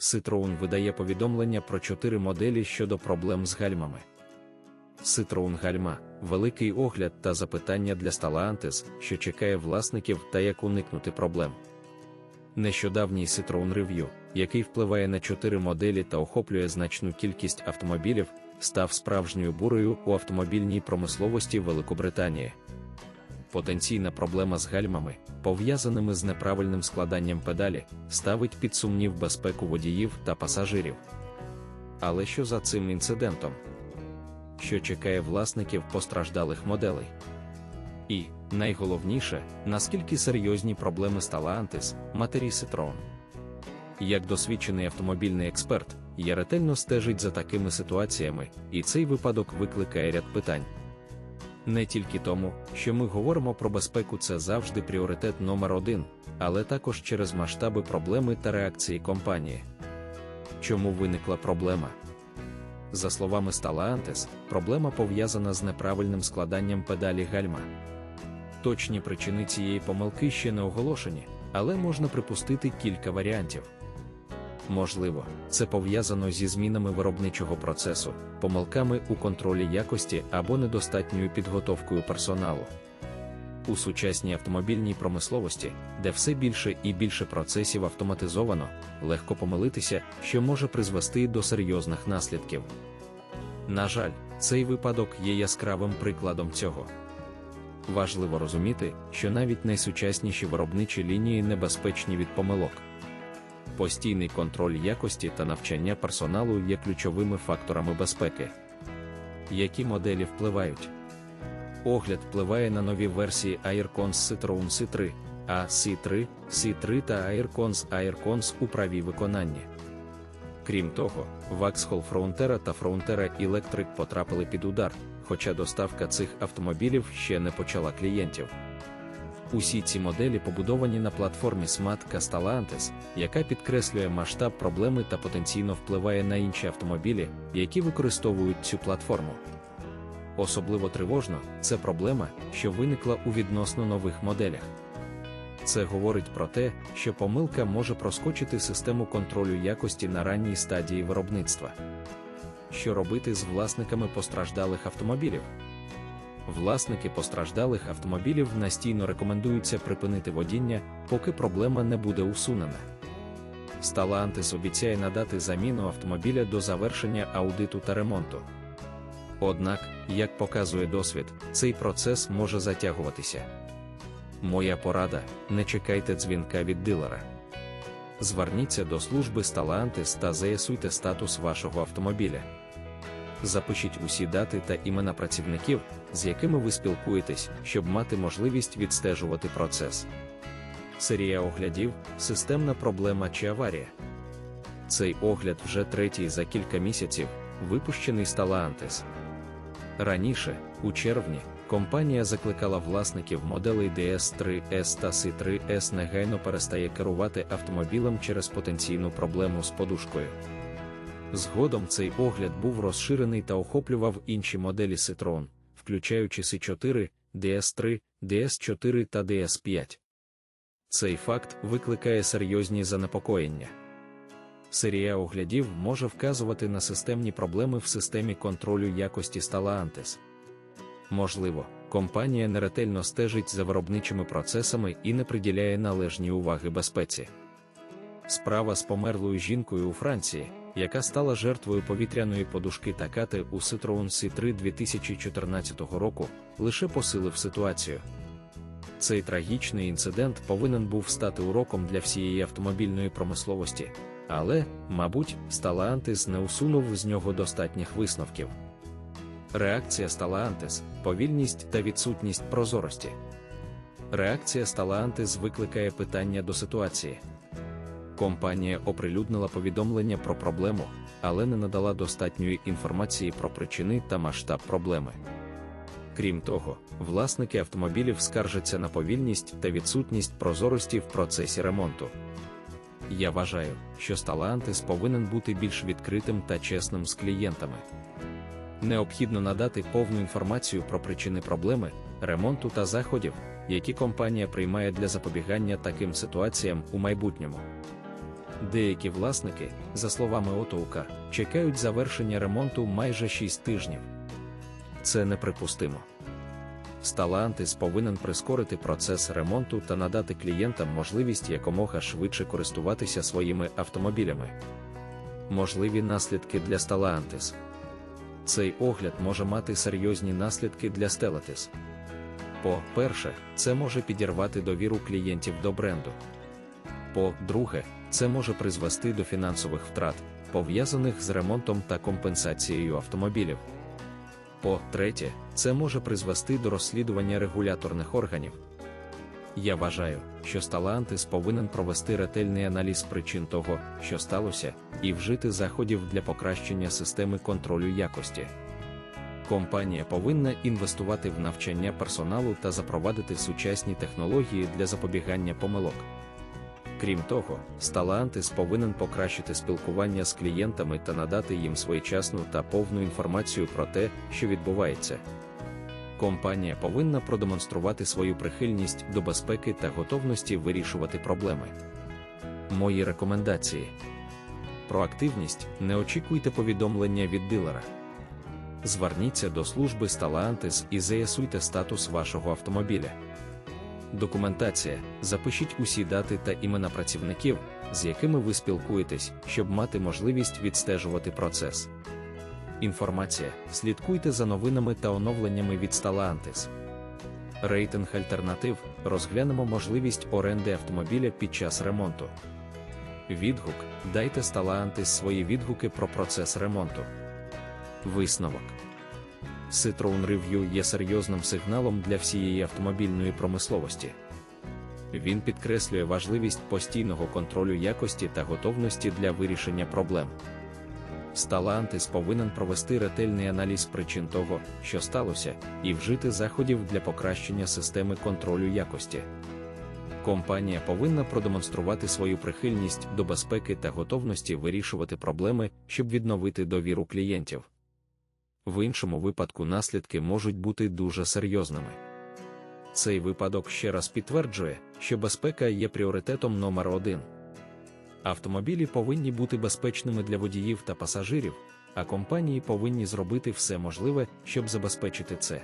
Citroën видає повідомлення про чотири моделі щодо проблем з гальмами. Citroën гальма, великий огляд та запитання для Stellantis, що чекає власників та як уникнути проблем. Нещодавній Citroën Review, який впливає на чотири моделі та охоплює значну кількість автомобілів, став справжньою бурею у автомобільній промисловості Великобританії. Потенційна проблема з гальмами, пов'язаними з неправильним складанням педалі, ставить під сумнів безпеку водіїв та пасажирів. Але що за цим інцидентом? Що чекає власників постраждалих моделей? І, найголовніше, наскільки серйозні проблеми Stellantis, матері Citroën. Як досвідчений автомобільний експерт, я ретельно стежить за такими ситуаціями, і цей випадок викликає ряд питань. Не тільки тому, що ми говоримо про безпеку, це завжди пріоритет номер один, але також через масштаби проблеми та реакції компанії. Чому виникла проблема? За словами Stellantis, проблема пов'язана з неправильним складанням педалі гальма. Точні причини цієї помилки ще не оголошені, але можна припустити кілька варіантів. Можливо, це пов'язано зі змінами виробничого процесу, помилками у контролі якості або недостатньою підготовкою персоналу. У сучасній автомобільній промисловості, де все більше і більше процесів автоматизовано, легко помилитися, що може призвести до серйозних наслідків. На жаль, цей випадок є яскравим прикладом цього. Важливо розуміти, що навіть найсучасніші виробничі лінії небезпечні від помилок. Постійний контроль якості та навчання персоналу є ключовими факторами безпеки. Які моделі впливають? Огляд впливає на нові версії Aircons Citroen C3, а C3, C3 та Aircons Aircons у праві виконанні. Крім того, Vauxhall Frontera та Frontera Electric потрапили під удар, хоча доставка цих автомобілів ще не почала клієнтів. Усі ці моделі побудовані на платформі Smart Stellantis, яка підкреслює масштаб проблеми та потенційно впливає на інші автомобілі, які використовують цю платформу. Особливо тривожно, це проблема, що виникла у відносно нових моделях. Це говорить про те, що помилка може проскочити систему контролю якості на ранній стадії виробництва. Що робити з власниками постраждалих автомобілів? Власники постраждалих автомобілів настійно рекомендуються припинити водіння, поки проблема не буде усунена. Stellantis обіцяє надати заміну автомобіля до завершення аудиту та ремонту. Однак, як показує досвід, цей процес може затягуватися. Моя порада: не чекайте дзвінка від дилера. Зверніться до служби Stellantis та заясуйте статус вашого автомобіля. Запишіть усі дати та імена працівників, з якими ви спілкуєтесь, щоб мати можливість відстежувати процес. Серія оглядів, системна проблема чи аварія. Цей огляд вже третій за кілька місяців, випущений Stellantis. Раніше, у червні, компанія закликала власників моделей DS3 S та C3 S негайно перестає керувати автомобілем через потенційну проблему з подушкою. Згодом цей огляд був розширений та охоплював інші моделі Citroën, включаючи C4, DS3, DS4 та DS5. Цей факт викликає серйозні занепокоєння. Серія оглядів може вказувати на системні проблеми в системі контролю якості Stellantis. Можливо, компанія неретельно стежить за виробничими процесами і не приділяє належні уваги безпеці. Справа з померлою жінкою у Франції, яка стала жертвою повітряної подушки Такати у Citroen C3 2014 року, лише посилив ситуацію. Цей трагічний інцидент повинен був стати уроком для всієї автомобільної промисловості, але, мабуть, Stellantis не усунув з нього достатніх висновків. Реакція Stellantis – повільність та відсутність прозорості. Реакція Stellantis викликає питання до ситуації. Компанія оприлюднила повідомлення про проблему, але не надала достатньої інформації про причини та масштаб проблеми. Крім того, власники автомобілів скаржаться на повільність та відсутність прозорості в процесі ремонту. Я вважаю, що Stellantis повинен бути більш відкритим та чесним з клієнтами. Необхідно надати повну інформацію про причини проблеми, ремонту та заходів, які компанія приймає для запобігання таким ситуаціям у майбутньому. Деякі власники, за словами Отоукар, чекають завершення ремонту майже 6 тижнів. Це неприпустимо. Stellantis повинен прискорити процес ремонту та надати клієнтам можливість якомога швидше користуватися своїми автомобілями. Можливі наслідки для Stellantis. Цей огляд може мати серйозні наслідки для Stellantis. По-перше, це може підірвати довіру клієнтів до бренду. По-друге, це може призвести до фінансових втрат, пов'язаних з ремонтом та компенсацією автомобілів. По-третє, це може призвести до розслідування регуляторних органів. Я вважаю, що Stellantis повинен провести ретельний аналіз причин того, що сталося, і вжити заходів для покращення системи контролю якості. Компанія повинна інвестувати в навчання персоналу та запровадити сучасні технології для запобігання помилок. Крім того, Stellantis повинен покращити спілкування з клієнтами та надати їм своєчасну та повну інформацію про те, що відбувається. Компанія повинна продемонструвати свою прихильність до безпеки та готовності вирішувати проблеми. Мої рекомендації: проактивність не очікуйте повідомлення від дилера. Зверніться до служби Stellantis і заясуйте статус вашого автомобіля. Документація. Запишіть усі дати та імена працівників, з якими ви спілкуєтесь, щоб мати можливість відстежувати процес. Інформація. Слідкуйте за новинами та оновленнями від Stellantis. Рейтинг альтернатив. Розглянемо можливість оренди автомобіля під час ремонту. Відгук. Дайте Stellantis свої відгуки про процес ремонту. Висновок. Citroen Review є серйозним сигналом для всієї автомобільної промисловості. Він підкреслює важливість постійного контролю якості та готовності для вирішення проблем. Stellantis повинен провести ретельний аналіз причин того, що сталося, і вжити заходів для покращення системи контролю якості. Компанія повинна продемонструвати свою прихильність до безпеки та готовності вирішувати проблеми, щоб відновити довіру клієнтів. В іншому випадку наслідки можуть бути дуже серйозними. Цей випадок ще раз підтверджує, що безпека є пріоритетом номер один. Автомобілі повинні бути безпечними для водіїв та пасажирів, а компанії повинні зробити все можливе, щоб забезпечити це.